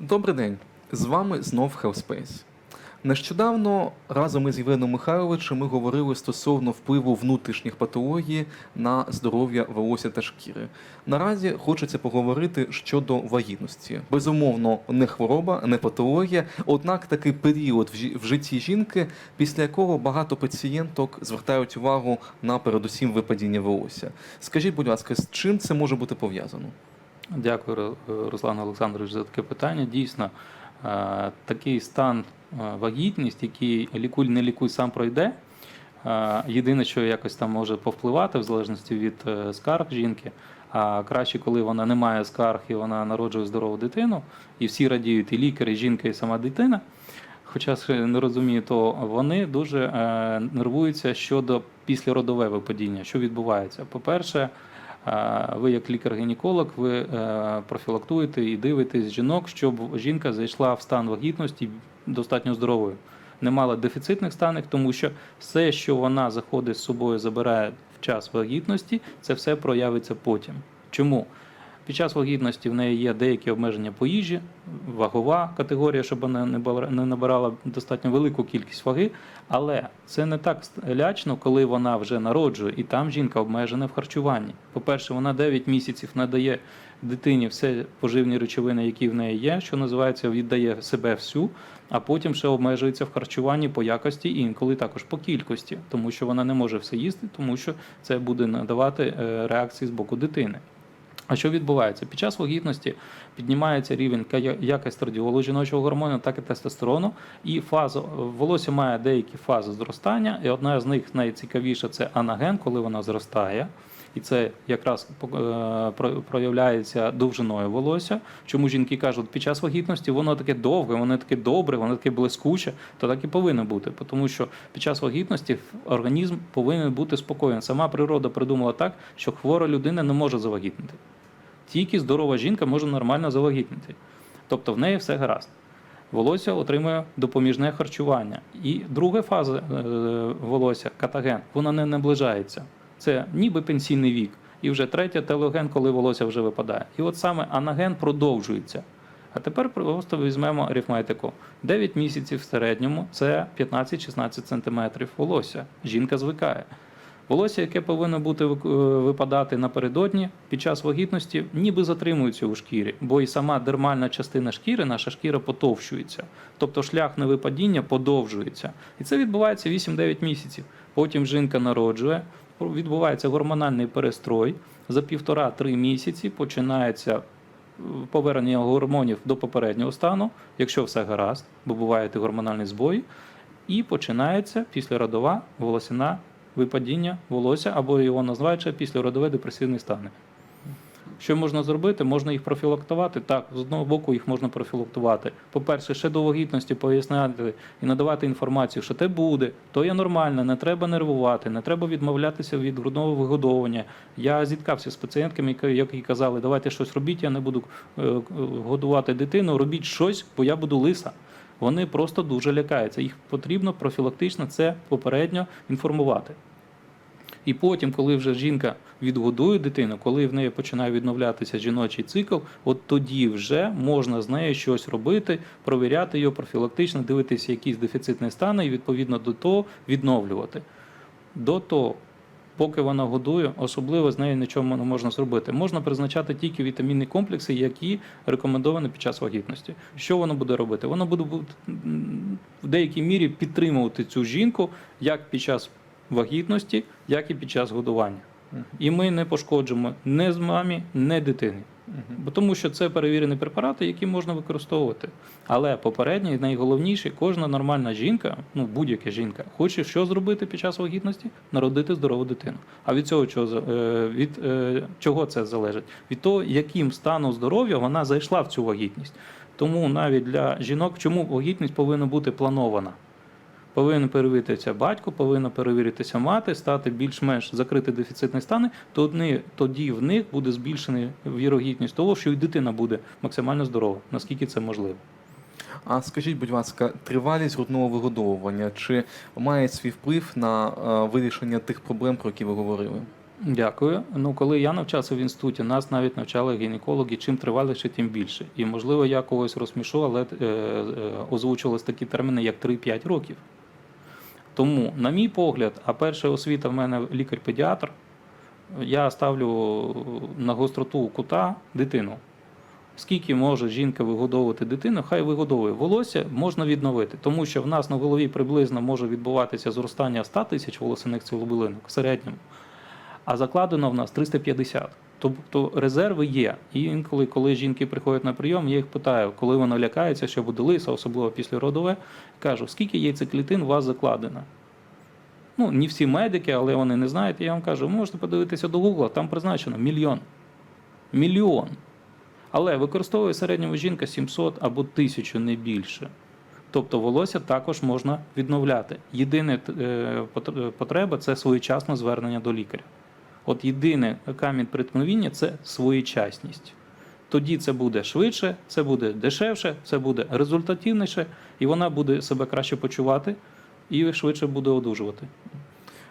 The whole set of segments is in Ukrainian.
Добрий день, з вами знов Hellspace. Нещодавно разом із Євгеном Михайловичем ми говорили стосовно впливу внутрішніх патологій на здоров'я волосся та шкіри. Наразі хочеться поговорити щодо вагітності. Безумовно, не хвороба, не патологія, однак такий період в житті жінки, після якого багато пацієнток звертають увагу на передусім випадіння волосся. Скажіть, будь ласка, з чим це може бути пов'язано? Дякую, Руслан Олександрович, за таке питання. Дійсно, е, такий стан е, вагітність, який лікуй, не лікуй сам пройде. Е, Єдине, що якось там може повпливати, в залежності від скарг жінки. А краще, коли вона не має скарг і вона народжує здорову дитину, і всі радіють, і лікар, і жінка, і сама дитина. Хоча не розумію, то вони дуже нервуються щодо післяродове випадіння. Що відбувається? По-перше, ви, як лікар-гінеколог, ви е, профілактуєте і дивитесь жінок, щоб жінка зайшла в стан вагітності достатньо здоровою. Не мала дефіцитних станів, тому що все, що вона заходить з собою, забирає в час вагітності, це все проявиться потім. Чому? Під час вагітності в неї є деякі обмеження по їжі, вагова категорія, щоб вона не набирала достатньо велику кількість ваги. Але це не так лячно, коли вона вже народжує, і там жінка обмежена в харчуванні. По-перше, вона 9 місяців надає дитині все поживні речовини, які в неї є, що називається, віддає себе всю, а потім ще обмежується в харчуванні по якості і інколи також по кількості, тому що вона не може все їсти, тому що це буде надавати е, реакції з боку дитини. А що відбувається? Під час вагітності піднімається рівень як естрадіолу жіночого гормону, так і тестостерону. І фаза волосся має деякі фази зростання, і одна з них найцікавіша це анаген, коли вона зростає. І це якраз е, проявляється довжиною волосся. Чому жінки кажуть, під час вагітності воно таке довге, воно таке добре, воно таке блискуче, то так і повинно бути. Тому що під час вагітності організм повинен бути спокоєн. Сама природа придумала так, що хвора людина не може завагітнити. Тільки здорова жінка може нормально завагітнити. Тобто в неї все гаразд. Волосся отримує допоміжне харчування. І друга фаза е, волосся, катаген, вона не наближається. Це ніби пенсійний вік. І вже третя телоген, коли волосся вже випадає. І от саме анаген продовжується. А тепер просто візьмемо арифметику. 9 місяців в середньому це 15-16 см волосся. Жінка звикає. Волосся, яке повинно бути е, випадати напередодні під час вагітності, ніби затримується у шкірі, бо і сама дермальна частина шкіри, наша шкіра потовщується. Тобто шлях на випадіння подовжується. І це відбувається 8-9 місяців. Потім жінка народжує, відбувається гормональний перестрой. За півтора-три місяці починається е, повернення гормонів до попереднього стану, якщо все гаразд, бо бувають і гормональні збої, і починається післяродова волосяна випадіння волосся, або його називають ще післяродове депресивні стани. Що можна зробити? Можна їх профілактувати. Так, з одного боку їх можна профілактувати. По-перше, ще до вагітності поясняти і надавати інформацію, що те буде, то є нормально, не треба нервувати, не треба відмовлятися від грудного вигодовування. Я зіткався з пацієнтками, які- казали, давайте щось робіть, я не буду е, годувати дитину, робіть щось, бо я буду лиса. Вони просто дуже лякаються. Їх потрібно профілактично це попередньо інформувати. І потім, коли вже жінка відгодує дитину, коли в неї починає відновлятися жіночий цикл, от тоді вже можна з нею щось робити, провіряти його профілактично, дивитися якісь дефіцитні стани і відповідно до того відновлювати. До того, поки вона годує, особливо з нею нічого не можна зробити. Можна призначати тільки вітамінні комплекси, які рекомендовані під час вагітності. Що воно буде робити? Воно буде в деякій мірі підтримувати цю жінку як під час вагітності, як і під час годування. І ми не пошкоджимо не з мамі, не дитини. Бо тому що це перевірені препарати, які можна використовувати. Але попереднє і найголовніше, кожна нормальна жінка, ну будь-яка жінка, хоче що зробити під час вагітності? Народити здорову дитину. А від цього чого, е, від е, чого це залежить? Від того, яким станом здоров'я вона зайшла в цю вагітність. Тому навіть для жінок, чому вагітність повинна бути планована? Повинен перевіритися батько, повинна перевіритися мати, стати більш-менш закрити дефіцитні стани, то одні- тоді в них буде збільшена вірогідність того, що і дитина буде максимально здорова, наскільки це можливо. А скажіть, будь ласка, тривалість грудного вигодовування чи має свій вплив на е, вирішення тих проблем, про які ви говорили? Дякую. Ну, коли я навчався в інституті, нас навіть навчали гінекологи, чим триваліше, тим більше. І можливо, я когось розсмішу, але е, е, озвучувалися такі терміни, як 3-5 років. Тому, на мій погляд, а перша освіта в мене лікар-педіатр, я ставлю на гостроту кута дитину. Скільки може жінка вигодовувати дитину, хай вигодовує. Волосся можна відновити, тому що в нас на голові приблизно може відбуватися зростання 100 тисяч волосяних цілобилинок в середньому, а закладено в нас 350. Тобто резерви є. І інколи, коли жінки приходять на прийом, я їх питаю, коли вона лякається, що буде лиса, особливо після родове, кажу, скільки яйцеклітин у вас закладено? Ну, не всі медики, але вони не знають. Я вам кажу, ви можете подивитися до Гугла, там призначено мільйон. Мільйон. Але використовує середньому жінка 700 або 1000, не більше. Тобто волосся також можна відновляти. Єдина е, потреба це своєчасне звернення до лікаря. От єдиний камінь приткновіння це своєчасність. Тоді це буде швидше, це буде дешевше, це буде результативніше, і вона буде себе краще почувати і швидше буде одужувати.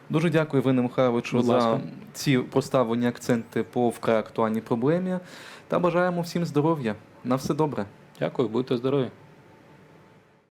Дуже дякую, Іване Михайловичу, за ці поставлені акценти по вкрай актуальній проблемі. Та бажаємо всім здоров'я. На все добре. Дякую, будьте здорові.